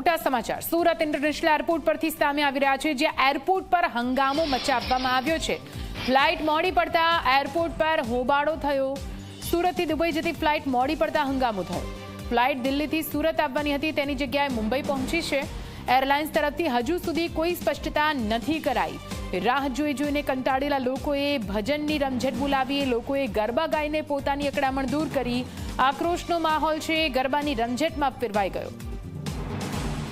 મોટા સમાચાર. Surat international airport પરથી સામે આવી રહ્યા છે જે એરપોર્ટ પર હંગામો મચાવવામાં આવ્યો છે. ફ્લાઇટ મોડી પડતા એરપોર્ટ પર હોબાળો થયો. સુરતથી દુબઈ જતી ફ્લાઇટ મોડી પડતા હંગામો થયો. ફ્લાઇટ દિલ્હીથી સુરત આવવાની હતી, તેની જગ્યાએ મુંબઈ પહોંચી છે. એરલાઇન્સ તરફથી હજુ સુધી કોઈ સ્પષ્ટતા નથી કરાઈ. રાહ જોઈ જોઈને કંટાળેલા લોકોએ ભજનની રમઝટ બોલાવી, લોકોએ ગરબા ગાઈને પોતાની અકળામણ દૂર કરી. આક્રોશનો માહોલ છે, ગરબાની રમઝટમાં ફેરવાઈ ગયો.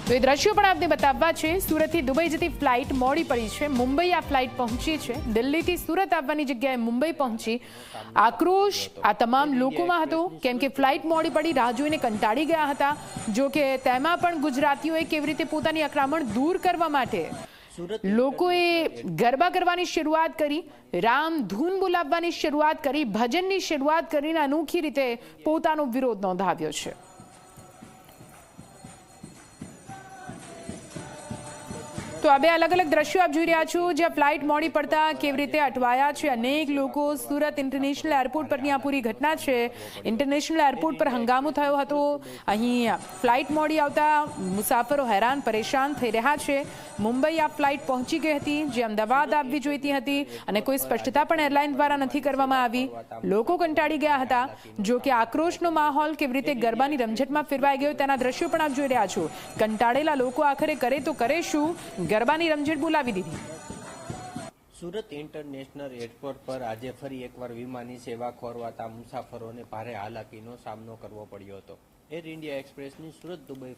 તો એ દ્રશ્યો પણ આપને બતાવવા છે. સુરતથી દુબઈ જતી ફ્લાઇટ મોડી પડી છે. મુંબઈ આ ફ્લાઇટ પહોંચી છે. દિલ્હીથી સુરત આવવાની જગ્યાએ મુંબઈ પહોંચી. આક્રોશ આ તમામ લોકોમાં હતો. કેમ કે ફ્લાઇટ મોડી પડી, રાહ જોઈને કંટાળી ગયા હતા. જો કે તેમાં પણ ગુજરાતીઓએ કેવી રીતે પોતાની આક્રમણ દૂર કરવા માટે લોકોએ ગરબા કરવાની શરૂઆત કરી, રામ ધૂન બોલાવવાની શરૂઆત કરી, ભજનની શરૂઆત કરીને અનોખી રીતે પોતાનો વિરોધ નોંધાવ્યો છે. તો આ બે અલગ અલગ દ્રશ્યો આપ જોઈ રહ્યા છો, જ્યાં ફ્લાઇટ મોડી પડતા કેવી રીતે અટવાયા છે. અનેક લોકો સુરત ઇન્ટરનેશનલ એરપોર્ટ પરની આ પૂરી ઘટના છે. ઇન્ટરનેશનલ એરપોર્ટ પર હંગામો થયો હતો. અહીં ફ્લાઇટ મોડી આવતા મુસાફરો હેરાન, પરેશાન થઈ રહ્યા છે. મુંબઈ આ ફ્લાઇટ પહોંચી ગઈ હતી, જે અમદાવાદ આવવી જોઈતી હતી અને કોઈ સ્પષ્ટતા પણ એરલાઇન દ્વારા નથી કરવામાં આવી. લોકો કંટાળી ગયા હતા. જો કે આક્રોશનો માહોલ કેવી રીતે ગરબાની રમઝટમાં ફેરવાઈ ગયો તેના દ્રશ્યો પણ આપ જોઈ રહ્યા છો. કંટાળેલા લોકો આખરે કરે તો કરે શું? ગરબાની રમઝટ બોલાવી દીધી. સુરત ઇન્ટરનેશનલ એરપોર્ટ પર આજે ફરી એકવાર વિમાની સેવા ખોરવાતા મુસાફરોને ભારે હાલાકીનો સામનો કરવો પડ્યો હતો. એર ઇન્ડિયા એક્સપ્રેસની સુરત દુબઈ